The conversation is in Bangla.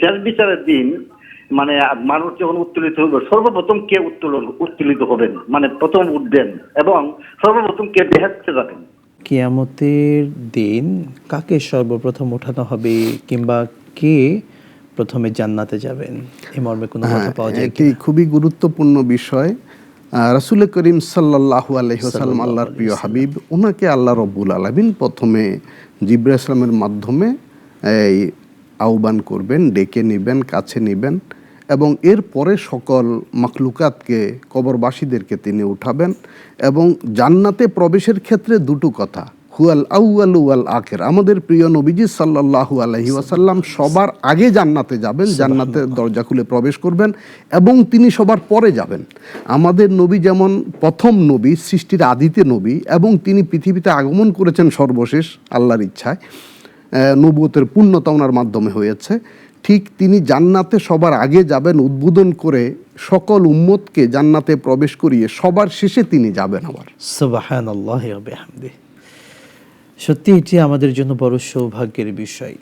শেষ বিচারের দিন মানে মানুষ যখন উত্তোলিত হবে সর্বপ্রথম কে উত্তোলন উত্তোলিত হবেন? মানে প্রথম উঠবেন এবং সর্বপ্রথম কে বেহেস্তে যাবেন? কিয়ামতের দিন কাকে সর্বপ্রথম ওঠানো হবে কিংবা কে প্রথমে জান্নাতে যাবেন? এই মর্মে কোনো কথা পাওয়া যায় এটি খুবই গুরুত্বপূর্ণ বিষয়। রাসুল করিম সাল্লাহু আলহিহাসাল্লাম আল্লাহর প্রিয় হাবিব ওনাকে আল্লাহ রব্বুল আলমিন প্রথমে জিব্রা ইসলামের মাধ্যমে এই আহ্বান করবেন ডেকে নেবেন কাছে নেবেন এবং এরপরে সকল মাখলুকাতকে কবরবাসীদেরকে তিনি উঠাবেন এবং জান্নাতে প্রবেশের ক্ষেত্রে দুটো কথা হুয়াল আউয়াল ওয়াল আখের। আমাদের প্রিয় নবীজি সাল্লাল্লাহু আলাইহি ওয়াসাল্লাম সবার আগে জান্নাতে যাবেন জান্নাতের দরজা খুলে প্রবেশ করবেন এবং তিনি সবার পরে যাবেন। আমাদের নবী যেমন প্রথম নবী সৃষ্টির আদিতে নবী এবং তিনি পৃথিবীতে আগমন করেছেন সর্বশেষ আল্লাহর ইচ্ছায়। নবুয়তের পূর্ণতা ওনার মাধ্যমে হয়েছে। ঠিক তিনি জান্নাতে সবার আগে যাবেন, উদ্বোধন করে সকল উম্মতকে জান্নাতে প্রবেশ করিয়ে সবার শেষে তিনি যাবেন আবার। সত্যি এটি আমাদের জন্য বড় সৌভাগ্যের বিষয়।